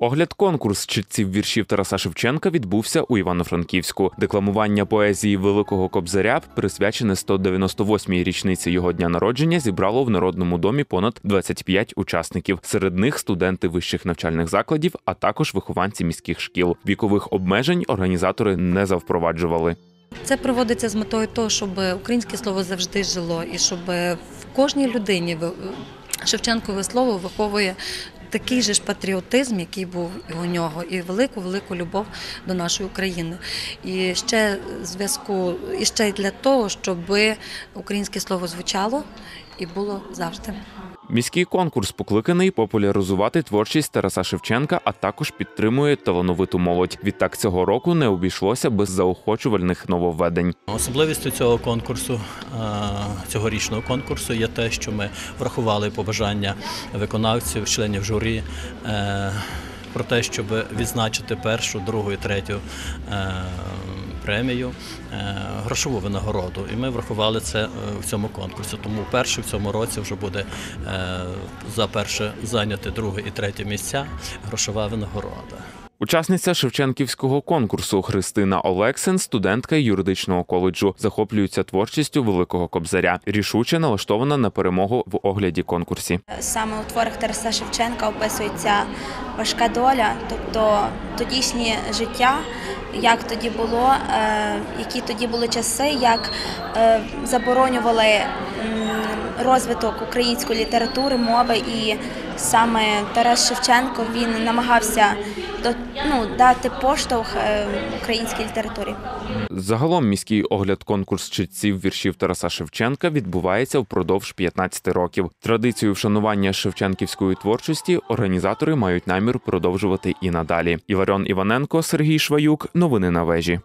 Огляд конкурс читців віршів Тараса Шевченка відбувся у Івано-Франківську. Декламування поезії Великого Кобзаря, присвячене 198-й річниці його дня народження, зібрало в народному домі понад 25 учасників. Серед них студенти вищих навчальних закладів, а також вихованці міських шкіл. Вікових обмежень організатори не завпроваджували. Це проводиться з метою того, щоб українське слово завжди жило, і щоб в кожній людині Шевченкове слово виховує такий же ж патріотизм, який був у нього, і велику велику любов до нашої України. І ще зв'язку, і ще для того, щоб українське слово звучало і було завжди. Міський конкурс покликаний популяризувати творчість Тараса Шевченка, а також підтримує талановиту молодь. Відтак цього року не обійшлося без заохочувальних нововведень. Особливістю цього конкурсу, е, цьогорічного конкурсу, є те, що ми врахували побажання виконавців, членів журі е, про те, щоб відзначити першу, другу і третю е, премію, е, грошову винагороду. І ми врахували це е, в цьому конкурсі. Тому перший в цьому році вже буде е, за перше зайняти друге і третє місця грошова винагорода. Учасниця Шевченківського конкурсу Христина Олексин, студентка юридичного коледжу, захоплюється творчістю великого кобзаря. Рішуче налаштована на перемогу в огляді конкурсі. Саме у творах Тараса Шевченка описується важка доля, тобто тодішнє життя, як тоді було, е, які тоді були часи, як е, заборонювали розвиток української літератури, мови, і саме Тарас Шевченко він намагався до, ну, дати поштовх е, українській літературі. Загалом міський огляд конкурс читців віршів Тараса Шевченка відбувається впродовж 15 років. Традицію вшанування шевченківської творчості організатори мають намір продовжувати і надалі. Іваріон Іваненко, Сергій Шваюк. Новини на вежі.